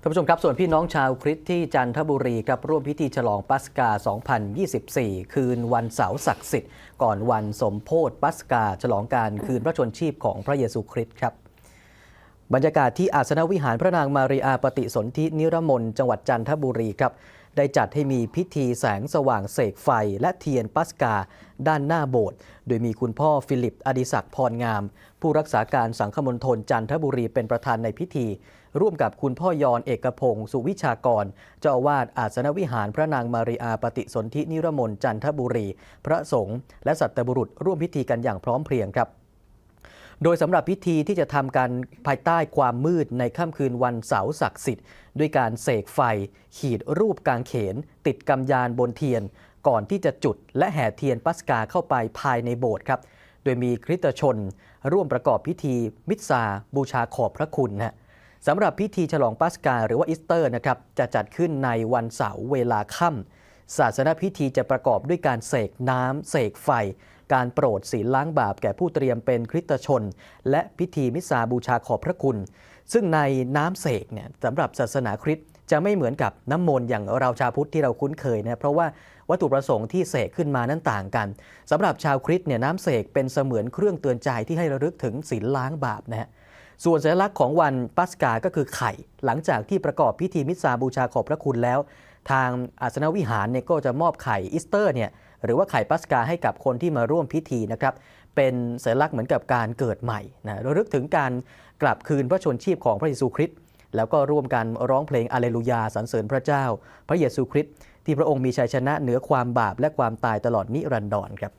ท่านผู้ชมครับ ส่วนพี่น้องชาวคริสต์ที่จันทบุรีครับร่วมพิธีฉลองปัสกา 2024 คืนวันเสาร์ศักดิ์สิทธิ์ ก่อนวันสมโพธปัสกา ฉลองการคืนพระชนชีพของพระเยซูคริสต์ครับ บรรยากาศที่อาสนวิหารพระนางมารีอาปฏิสนธินิรมนจังหวัดจันทบุรีครับ ได้จัดให้มีพิธีแสงสว่างเสกไฟและเทียนปัสกา ด้านหน้าโบสถ์โดยมีคุณพ่อฟิลิปอดิศักดิ์พรงาม ผู้รักษาการสังฆมณฑลจันทบุรีเป็นประธานในพิธี ร่วมกับคุณพ่อยอนเอกพงศ์สุวิชากร เจ้าอาวาสอาสนวิหารพระนางมารีอาปฏิสนธินิรมนจันทบุรี พระสงฆ์และสัตบุรุษร่วมพิธีกันอย่างพร้อมเพรียงครับ โดยสำหรับพิธีที่จะทำกันภายใต้ความมืดในค่ำคืนวันเสาร์ศักดิ์สิทธิ์ ด้วยการเสกไฟ ขีดรูปกางเขน ติดกำยานบนเทียน ก่อนที่จะจุดและแห่เทียนปัสกาเข้าไปภายในโบสถ์ครับ โดยมีคริสตชน ร่วมประกอบพิธีมิสซาบูชาขอบพระคุณนะสำหรับพิธีฉลองปัสกาหรือว่าอีสเตอร์นะครับจะจัดขึ้นในวันเสาร์เวลาค่ำ ศาสนพิธีจะประกอบด้วยการเสกน้ำเสกไฟ การโปรดศีลล้างบาปแก่ผู้เตรียมเป็นคริสตชน และพิธีมิสซาบูชาขอบพระคุณ ซึ่งในน้ำเสกเนี่ยสำหรับศาสนาคริสต์จะไม่เหมือนกับน้ำมนต์อย่างเราชาวพุทธที่เราคุ้นเคยนะเพราะว่าวัตถุประสงค์ที่เสกขึ้นมานั้นต่างกันสำหรับชาวคริสต์เนี่ยน้ำเสกเป็นเสมือนเครื่องเตือนใจที่ให้ระลึกถึงศีลล้างบาปนะฮะ ส่วนสัญลักษณ์ของวันปัสกาก็คือไข่ หลังจากที่ประกอบพิธีมิสซาบูชาขอบพระคุณแล้ว ทางอาสนวิหารเนี่ยก็จะมอบไข่อีสเตอร์เนี่ยหรือว่าไข่ปัสกาให้กับคนที่มาร่วมพิธีนะครับเป็นสัญลักษณ์เหมือนกับการเกิดใหม่นะระลึกถึงการกลับคืนพระชนชีพของพระเยซูคริสต์แล้วก็ร่วมกันร้องเพลงอาเลลูยาสรรเสริญพระเจ้า พระเยซูคริสต์ที่พระองค์มีชัยชนะเหนือความบาปและความตายตลอดนิรันดรครับ